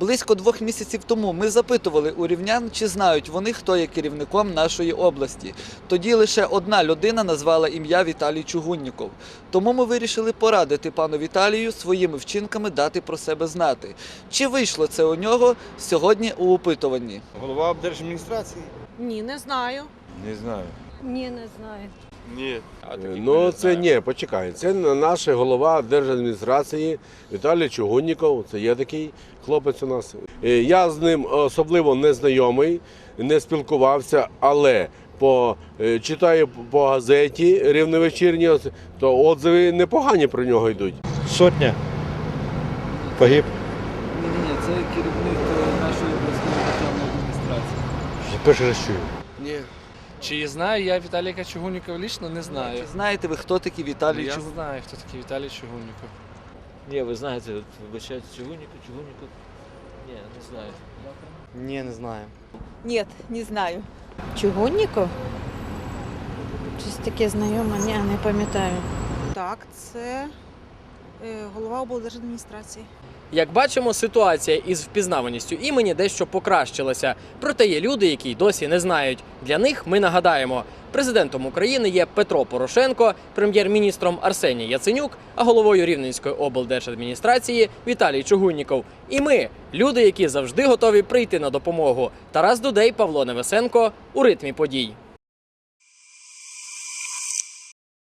Близько двох місяців тому ми запитували у рівнян, чи знають вони, хто є керівником нашої області. Тоді лише одна людина назвала ім'я Віталій Чугунніков. Тому ми вирішили порадити пану Віталію своїми вчинками дати про себе знати. Чи вийшло це у нього сьогодні у опитуванні? Голова облдержадміністрації? Ні, не знаю. Не знаю. Ні, не знаю. Ні. Ну це ні, почекай. Це наш голова держадміністрації Віталій Чугунніков. Це є такий хлопець у нас. Е, Я з ним особливо не знайомий, не спілкувався, але по е, читаю по газеті рівновечірній, то отзиви непогані про нього йдуть. Сотня. Погиб. Ні, ні, це керівник нашої обласної державної адміністрації. Перший раз чую. Ні. Чи знаю я Віталія Чугуннікова лично? Не знаю. Чи знаєте ви, хто такий Віталій Я Чугунніков? знаю, хто такий Віталій Чугунніков. Ні, ви знаєте, от, вибачайте, Чугунніку, Чугунніку. Ні, не знаю. Ні, не знаю. Ні, не знаю. Чугунніков? Щось таке знайоме, ні, не пам'ятаю. Так, це е, голова облдержадміністрації. Як бачимо, ситуація із впізнаваністю імені дещо покращилася. Проте є люди, які й досі не знають. Для них ми нагадаємо: президентом України є Петро Порошенко, прем'єр-міністром Арсеній Яценюк, а головою Рівненської облдержадміністрації Віталій Чугунніков. І ми люди, які завжди готові прийти на допомогу. Тарас Дудей, Павло Невесенко у ритмі подій.